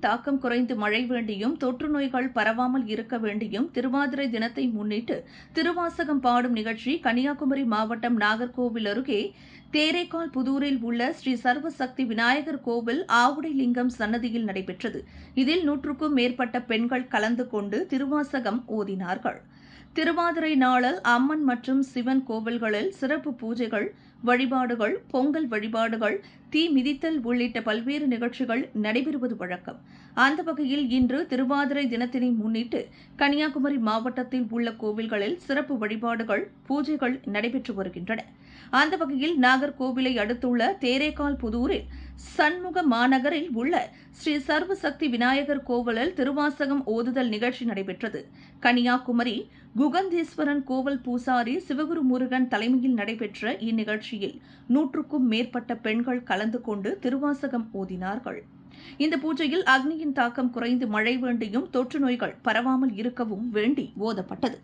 தாக்கம் குறைந்து மழை வேண்டியும் தொற்று நோய்கள் பரவாமல் இருக்க வேண்டியும் திருவாதிரை தினத்தை முன்னிட்டு திருவாசகம் பாடும் நிகழ்ச்சி கன்னியாகுமரி மாவட்டம் நாகர்கோவில் அருகே தேரைக்கால் புதூரில் உள்ள ஸ்ரீ சர்வசக்தி விநாயகர் கோவில் ஆவுடைலிங்கம் சன்னதியில் நடைபெற்றது. இதில் நூற்றுக்கும் மேற்பட்ட பெண்கள் கலந்து கொண்டு திருவாசகம் ஓதினார்கள். திருவாதிரை நாளில் அம்மன் மற்றும் சிவன் கோவில்களில் சிறப்பு பூஜைகள் வழிபாடுகள் பொங்கல் வழிபாடுகள் தீ மிதித்தல் உள்ளிட்ட பல்வேறு நிகழ்ச்சிகள் நடைபெறுவது வழக்கம். அந்த வகையில் இன்று திருவாதிரை தினத்தினை முன்னிட்டு கன்னியாகுமரி மாவட்டத்தில் உள்ள கோவில்களில் சிறப்பு வழிபாடுகள் பூஜைகள் நடைபெற்று வருகின்றன. அந்த வகையில் நாகர்கோவிலை அடுத்துள்ள தேரேகால் புதூரில் சண்முக மாநகரில் உள்ள ஸ்ரீ சர்வசக்தி விநாயகர் கோவிலில் திருவாசகம் ஓதுதல் நிகழ்ச்சி நடைபெற்றது. கன்னியாகுமரி குகந்தீஸ்வரன் கோவில் பூசாரி சிவகுரு முருகன் தலைமையில் நடைபெற்ற இந்நிகழ்ச்சி நிகழ்ச்சியில் நூற்றுக்கும் மேற்பட்ட பெண்கள் கலந்து கொண்டு திருவாசகம் ஓதினார்கள். இந்த பூஜையில் அக்னியின் தாக்கம் குறைந்து மழை வேண்டியும் தொற்று நோய்கள் பரவாமல் இருக்கவும் வேண்டி ஓதப்பட்டது.